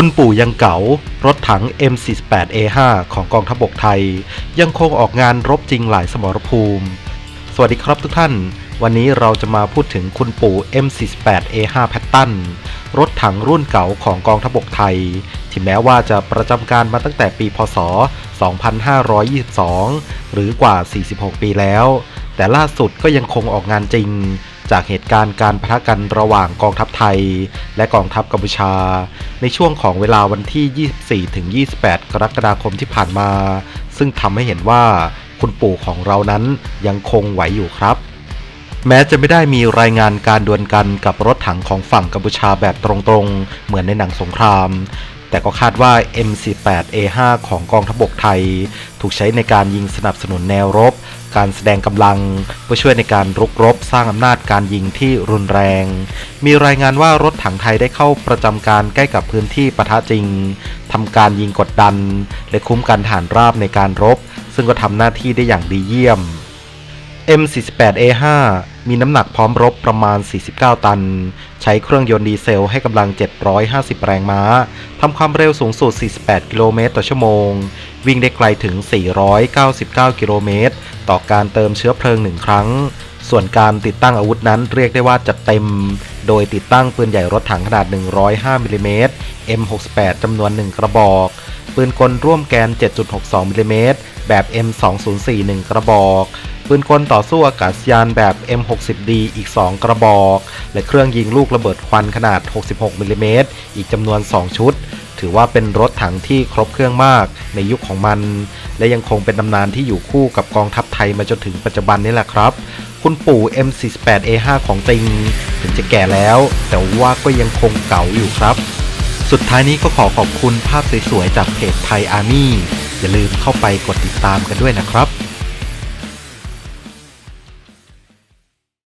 คุณปู่ยังเก๋ารถถัง M48A5 ของกองทัพบกไทย ยังคงออกงานรบจริงหลายสมรภูมิ สวัสดีครับทุกท่าน วันนี้เราจะมาพูดถึงคุณปู่ M48A5 แพตตันรถถังรุ่นเก่าของกองทัพบกไทย ที่แม้ว่าจะประจำการมาตั้งแต่ปีพศ 2522 หรือกว่า 46 ปีแล้ว แต่ล่าสุดก็ยังคงออกงานจริง จากเหตุการณ์การประทะกันระหว่างกองทัพไทย และกองทัพกัมพูชา ในช่วงของเวลาวันที่ 24-28 กรกฎาคมที่ผ่านมา ซึ่งทำให้เห็นว่าคุณปู่ของเรานั้นยังคงไหวอยู่ครับ แม้จะไม่ได้มีรายงานการดวลกันกับรถถังของฝั่งกัมพูชาแบบตรงๆ เหมือนในหนังสงคราม แต่ก็คาดว่า M48A5 ของกองทัพบกไทย ถูกใช้ในการยิงสนับสนุนแนวรบ การแสดงกำลังเพื่อช่วยในการรุกรบสร้างอำนาจการยิงที่รุนแรง มีรายงานว่ารถถังไทยได้เข้าประจำการใกล้กับพื้นที่ปะทะจริงทำการยิงกดดัน และคุ้มกันฐานราบในการรบ ซึ่งก็ทำหน้าที่ได้อย่างดีเยี่ยม M48A5 มีน้ำหนักพร้อมรบประมาณ 49 ตัน ใช้เครื่องยนต์ดีเซลให้กำลัง 750 แรงม้า ทำความเร็วสูงสุด 48 กิโลเมตรต่อชั่วโมง วิ่งได้ไกลถึง 499 กิโลเมตร ต่อการเติมเชื้อเพลิงหนึ่งครั้ง ส่วนการติดตั้งอาวุธนั้นเรียกได้ว่าจัดเต็ม โดยติดตั้งปืนใหญ่รถถังขนาด 105มิลลิเมตร M68 จำนวน 1 กระบอก ปืนกลร่วมแกน 7.62มิลลิเมตรแบบ M204 1 กระบอก ปืนกลต่อสู้อากาศยานแบบ M60D อีก 2 กระบอก และเครื่องยิงลูกระเบิดควันขนาด 66มิลลิเมตรอีกจำนวน 2 ชุด ถือว่าเป็นรถถังที่ครบเครื่องมากในยุคของมัน และยังคงเป็นตำนานที่อยู่คู่กับกองทัพไทยมาจนถึงปัจจุบันนี่แหละครับ คุณปู่ M48A5 ของจริง ถึงจะแก่แล้ว แต่ว่าก็ยังคงเก่าอยู่ครับ สุดท้ายนี้ก็ขอขอบคุณภาพสวยๆจากเพจไทยอาร์มี่อย่าลืมเข้าไปกดติดตามกันด้วยนะครับ